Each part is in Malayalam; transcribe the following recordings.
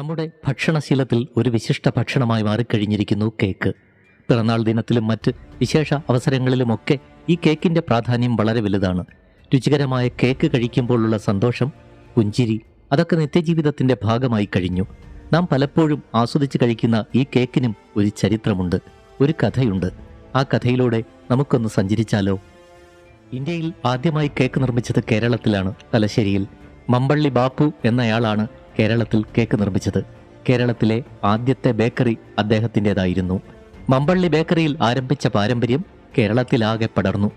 നമ്മുടെ ഭക്ഷണശീലത്തിൽ ഒരു വിശിഷ്ട ഭക്ഷണമായി മാറിക്കഴിഞ്ഞിരിക്കുന്നു കേക്ക്. പിറന്നാൾ ദിനത്തിലും മറ്റ് വിശേഷ അവസരങ്ങളിലുമൊക്കെ ഈ കേക്കിന്റെ പ്രാധാന്യം വളരെ വലുതാണ്. രുചികരമായ കേക്ക് കഴിക്കുമ്പോഴുള്ള സന്തോഷം പുഞ്ചിരി അതൊക്കെ നിത്യജീവിതത്തിന്റെ ഭാഗമായി കഴിഞ്ഞു. നാം പലപ്പോഴും ആസ്വദിച്ച് കഴിക്കുന്ന ഈ കേക്കിനും ഒരു ചരിത്രമുണ്ട് ഒരു കഥയുണ്ട്. ആ കഥയിലൂടെ നമുക്കൊന്ന് സഞ്ചരിച്ചാലോ? ഇന്ത്യയിൽ ആദ്യമായി കേക്ക് നിർമ്മിച്ചത് കേരളത്തിലാണ് തലശ്ശേരിയിൽ. മമ്പള്ളി ബാപ്പു എന്നയാളാണ് കേരളത്തിൽ കേക്ക് നിർമ്മിച്ചത്. കേരളത്തിലെ ആദ്യത്തെ ബേക്കറി അദ്ദേഹത്തിന്റെതായിരുന്നു. മമ്പള്ളി ബേക്കറിയിൽ ആരംഭിച്ച പാരമ്പര്യം കേരളത്തിലാകെ പടർന്നു.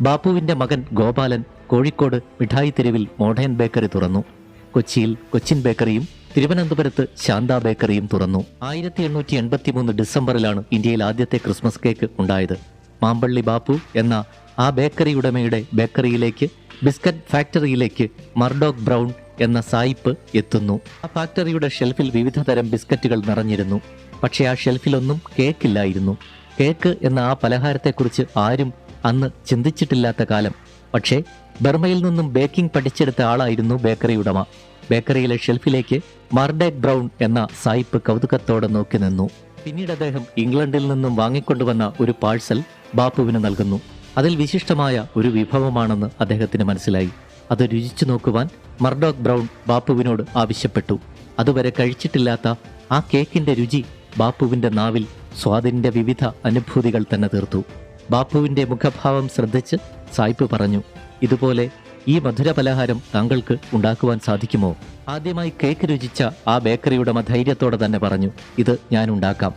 ബാപ്പുവിന്റെ മകൻ ഗോപാലൻ കോഴിക്കോട് മിഠായി തെരുവിൽ മോഡേൺ ബേക്കറി തുറന്നു. കൊച്ചിയിൽ കൊച്ചിൻ ബേക്കറിയും തിരുവനന്തപുരത്ത് ശാന്ത ബേക്കറിയും തുറന്നു. ആയിരത്തി എണ്ണൂറ്റി എൺപത്തി മൂന്ന് ഡിസംബറിലാണ് ഇന്ത്യയിൽ ആദ്യത്തെ ക്രിസ്മസ് കേക്ക് ഉണ്ടായത്. മാമ്പള്ളി ബാപ്പു എന്ന ആ ബേക്കറി ഉടമയുടെ ബേക്കറിയിലേക്ക് ബിസ്ക്കറ്റ് ഫാക്ടറിയിലേക്ക് മർഡോക് ബ്രൗൺ എന്ന സായിപ്പ് എത്തുന്നു. ആ ഫാക്ടറിയുടെ ഷെൽഫിൽ വിവിധ തരം ബിസ്ക്കറ്റുകൾ നിറഞ്ഞിരുന്നു. പക്ഷേ ആ ഷെൽഫിലൊന്നും കേക്കില്ലായിരുന്നു. കേക്ക് എന്ന ആ പലഹാരത്തെക്കുറിച്ച് ആരും അന്ന് ചിന്തിച്ചിട്ടില്ലാത്ത കാലം. പക്ഷേ ബർമയിൽ നിന്നും ബേക്കിംഗ് പഠിച്ചെടുത്ത ആളായിരുന്നു ബേക്കറി ഉടമ. ബേക്കറിയിലെ ഷെൽഫിലേക്ക് മർഡേക് ബ്രൗൺ എന്ന സായിപ്പ് കൗതുകത്തോടെ നോക്കി നിന്നു. പിന്നീട് അദ്ദേഹം ഇംഗ്ലണ്ടിൽ നിന്നും വാങ്ങിക്കൊണ്ടുവന്ന ഒരു പാഴ്സൽ ബാപ്പുവിന് നൽകുന്നു. അതിൽ വിശിഷ്ടമായ ഒരു വിഭവമാണെന്ന് അദ്ദേഹത്തിന് മനസ്സിലായി. അത് രുചിച്ചു നോക്കുവാൻ മർഡോക് ബ്രൗൺ ബാപ്പുവിനോട് ആവശ്യപ്പെട്ടു. അതുവരെ കഴിച്ചിട്ടില്ലാത്ത ആ കേക്കിന്റെ രുചി ബാപ്പുവിന്റെ നാവിൽ സ്വാദിന്റെ വിവിധ അനുഭൂതികൾ തന്നെ തീർത്തു. ബാപ്പുവിന്റെ മുഖഭാവം ശ്രദ്ധിച്ച് സായിപ്പ് പറഞ്ഞു ഇതുപോലെ ഈ മധുര പലഹാരം താങ്കൾക്ക് ഉണ്ടാക്കുവാൻ സാധിക്കുമോ? ആദ്യമായി കേക്ക് രുചിച്ച ആ ബേക്കറി ഉടമ ധൈര്യത്തോടെ തന്നെ പറഞ്ഞു ഇത് ഞാൻ ഉണ്ടാക്കാം.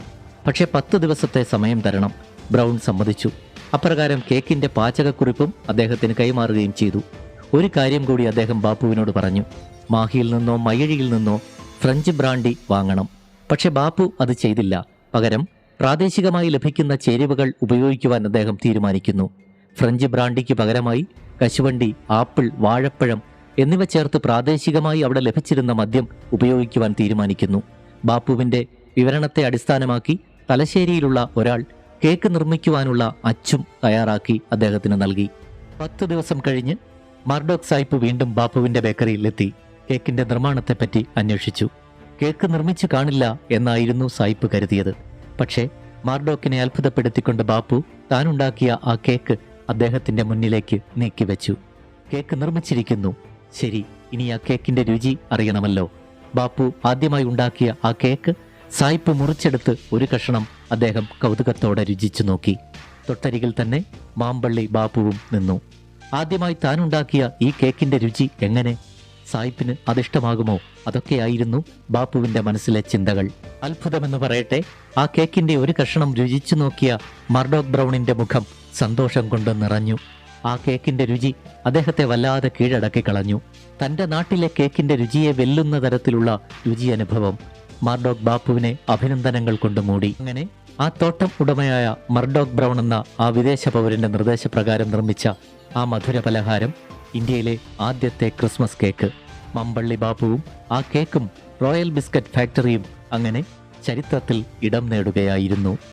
പക്ഷേ പത്ത് ദിവസത്തെ സമയം തരണം ബ്രൗൺ സമ്മതിച്ചു. അപ്രകാരം കേക്കിന്റെ പാചകക്കുറിപ്പും അദ്ദേഹത്തിന് കൈമാറുകയും ചെയ്തു. ഒരു കാര്യം കൂടി അദ്ദേഹം ബാപ്പുവിനോട് പറഞ്ഞു. മാഹിയിൽ നിന്നോ മയഴിയിൽ നിന്നോ ഫ്രഞ്ച് ബ്രാൻഡി വാങ്ങണം. പക്ഷെ ബാപ്പു അത് ചെയ്തില്ല. പകരം പ്രാദേശികമായി ലഭിക്കുന്ന ചേരുവകൾ ഉപയോഗിക്കുവാൻ അദ്ദേഹം തീരുമാനിക്കുന്നു. ഫ്രഞ്ച് ബ്രാൻഡിക്ക് പകരമായി കശുവണ്ടി ആപ്പിൾ വാഴപ്പഴം എന്നിവ ചേർത്ത് പ്രാദേശികമായി അവിടെ ലഭിച്ചിരുന്ന മദ്യം ഉപയോഗിക്കുവാൻ തീരുമാനിക്കുന്നു. ബാപ്പുവിന്റെ വിവരണത്തെ അടിസ്ഥാനമാക്കി തലശ്ശേരിയിലുള്ള ഒരാൾ കേക്ക് നിർമ്മിക്കുവാനുള്ള അച്ചും തയ്യാറാക്കി അദ്ദേഹത്തിന് നൽകി. പത്ത് ദിവസം കഴിഞ്ഞ് മാർഡോക് സായിപ്പ് വീണ്ടും ബാപ്പുവിന്റെ ബേക്കറിയിലെത്തി. കേക്കിന്റെ നിർമ്മാണത്തെപ്പറ്റി അന്വേഷിച്ചു. കേക്ക് നിർമ്മിച്ചു കാണില്ല എന്നായിരുന്നു സായിപ്പ് കരുതിയത്. പക്ഷേ മാർഡോക്കിനെ അത്ഭുതപ്പെടുത്തിക്കൊണ്ട് ബാപ്പു താനുണ്ടാക്കിയ ആ കേക്ക് അദ്ദേഹത്തിന്റെ മുന്നിലേക്ക് നീക്കിവെച്ചു. കേക്ക് നിർമ്മിച്ചിരിക്കുന്നു. ശരി ഇനി ആ കേക്കിന്റെ രുചി അറിയണമല്ലോ. ബാപ്പു ആദ്യമായി ഉണ്ടാക്കിയ ആ കേക്ക് സായിപ്പ് മുറിച്ചെടുത്ത് ഒരു കഷണം അദ്ദേഹം കൗതുകത്തോടെ രുചിച്ചു നോക്കി. തൊട്ടരികിൽ തന്നെ മാമ്പള്ളി ബാപ്പുവും നിന്നു. ആദ്യമായി താനുണ്ടാക്കിയ ഈ കേക്കിന്റെ രുചി എങ്ങനെ? സായിപ്പിന് അതിഷ്ടമാകുമോ? അതൊക്കെയായിരുന്നു ബാപ്പുവിന്റെ മനസ്സിലെ ചിന്തകൾ. അത്ഭുതമെന്ന് പറയട്ടെ ആ കേക്കിന്റെ ഒരു കഷണം രുചിച്ചു നോക്കിയ മർഡോക് ബ്രൗണിന്റെ മുഖം സന്തോഷം കൊണ്ട് നിറഞ്ഞു. ആ കേക്കിന്റെ രുചി അദ്ദേഹത്തെ വല്ലാതെ കീഴടക്കി കളഞ്ഞു. തന്റെ നാട്ടിലെ കേക്കിന്റെ രുചിയെ വെല്ലുന്ന തരത്തിലുള്ള രുചി അനുഭവം മാർഡോക് ബാപ്പുവിനെ അഭിനന്ദനങ്ങൾ കൊണ്ട് മൂടി. അങ്ങനെ ആ തോട്ടം ഉടമയായ മർഡോക് ബ്രൗൺ എന്ന ആ വിദേശ പൗരന്റെ നിർദ്ദേശപ്രകാരം നിർമ്മിച്ച ആ മധുര പലഹാരം ഇന്ത്യയിലെ ആദ്യത്തെ ക്രിസ്മസ് കേക്ക്. മമ്പള്ളി ബാപ്പുവും ആ കേക്കും റോയൽ ബിസ്ക്കറ്റ് ഫാക്ടറിയും അങ്ങനെ ചരിത്രത്തിൽ ഇടം നേടുകയായിരുന്നു.